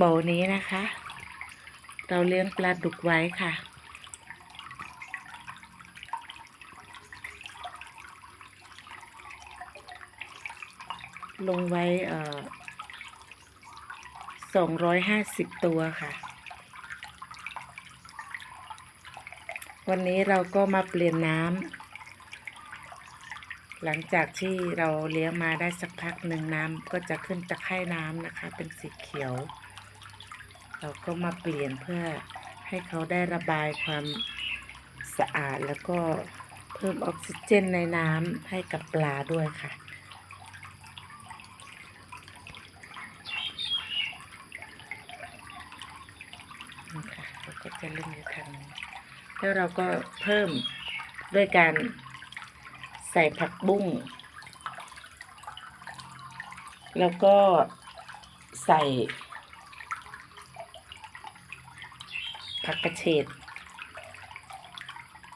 บ่อนี้นะคะ เราเลี้ยงปลาดุกไว้ค่ะ ลงไว้เอ่อสองร้อยห้าสิบตัวค่ะ วันนี้เราก็มาเปลี่ยนน้ำหลังจากที่เราเลี้ยงมาได้สักพักหนึ่งน้ำก็จะขึ้นตะไคร่น้ำนะคะ เป็นสีเขียว เราก็มาเปลี่ยนเพื่อให้เขาได้ระบายความสะอาดแล้วก็เพิ่มออกซิเจนในน้ำให้กับปลาด้วยค่ะ นี่ค่ะเราก็จะเล่นอยู่ทางนี้ แล้วเราก็เพิ่มด้วยการใส่ผักบุ้ง แล้วก็ใส่ ผักกระเฉด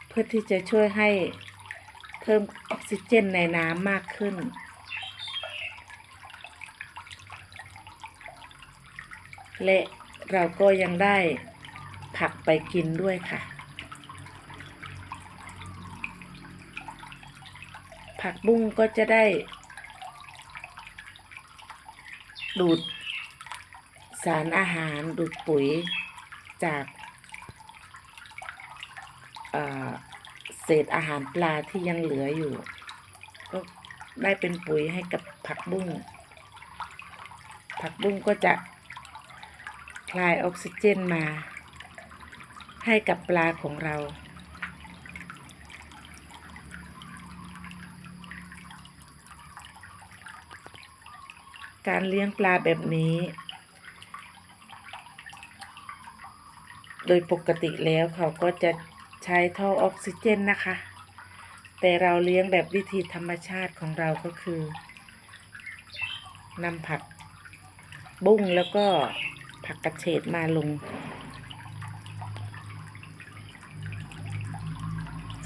เพื่อที่จะช่วยให้เพิ่มออกซิเจนในน้ำมากขึ้น และเราก็ยังได้ผักไปกินด้วยค่ะ ผักบุ้งก็จะได้ ดูดสารอาหารดูดปุ๋ยจาก เศษอาหารปลาที่ยังเหลืออยู่ ก็ได้เป็นปุ๋ยให้กับผักบุ้ง ผักบุ้งก็จะคลายออกซิเจนมา ให้กับปลาของเรา การเลี้ยงปลาแบบนี้ โดยปกติแล้วเขาก็จะ ใช้ท่อออกซิเจนนะคะ แต่เราเลี้ยงแบบวิธีธรรมชาติของเราก็คือนำผักบุ้งแล้วก็ผักกระเฉดมาลง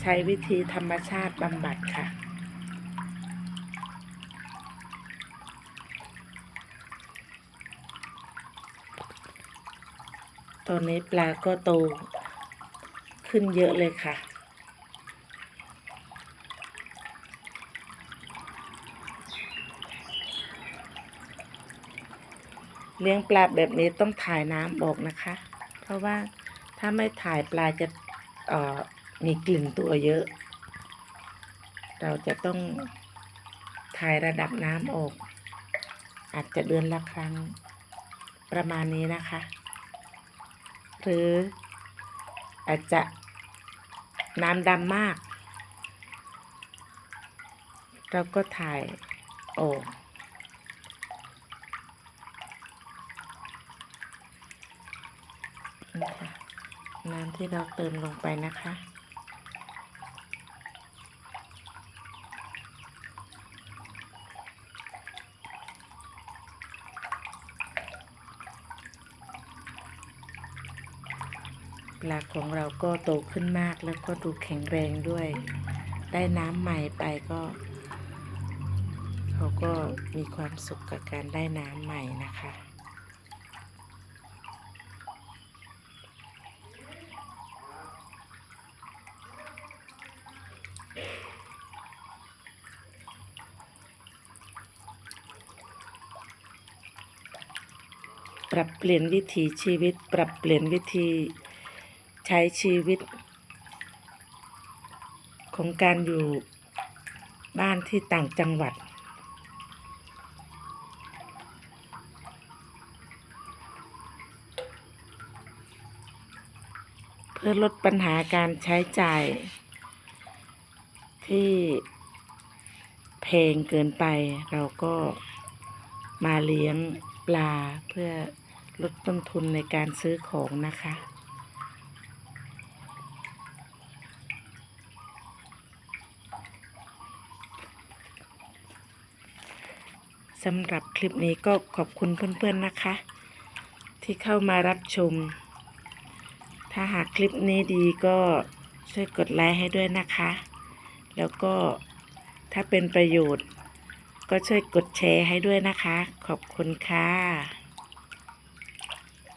ใช้วิธีธรรมชาติบำบัดค่ะตอนนี้ปลาก็โต ขึ้นเยอะเลยค่ะ เลี้ยงปลาแบบนี้ต้องถ่ายน้ำออกนะคะ เพราะว่าถ้าไม่ถ่ายปลาจะมีกลิ่นตัวเยอะ เราจะต้องถ่ายระดับน้ำออก อาจจะเดือนละครั้งประมาณนี้นะคะ หรือ อาจจะน้ำดำมาก เราก็ถ่ายออกนะคะน้ำที่เราเติมลงไปนะคะ ปลาของเราก็โตขึ้นมากแล้วก็ดูแข็งแรงด้วย ได้น้ำใหม่ไปก็เขาก็มีความสุขกับการได้น้ำใหม่นะคะ ปรับเปลี่ยนวิถีชีวิต ปรับเปลี่ยนวิธี ใช้ชีวิต ของการอยู่บ้านที่ต่างจังหวัด เพื่อลดปัญหาการใช้จ่าย ที่แพงเกินไปเราก็มาเลี้ยงปลาเพื่อลดต้นทุนในการซื้อของนะคะ สำหรับคลิปนี้ก็ขอบคุณเพื่อนๆนะคะ ที่เข้ามารับชม ถ้าหากคลิปนี้ดีก็ช่วยกดไลค์ให้ด้วยนะคะ แล้วก็ถ้าเป็นประโยชน์ ก็ช่วยกดแชร์ให้ด้วยนะคะ ขอบคุณค่ะ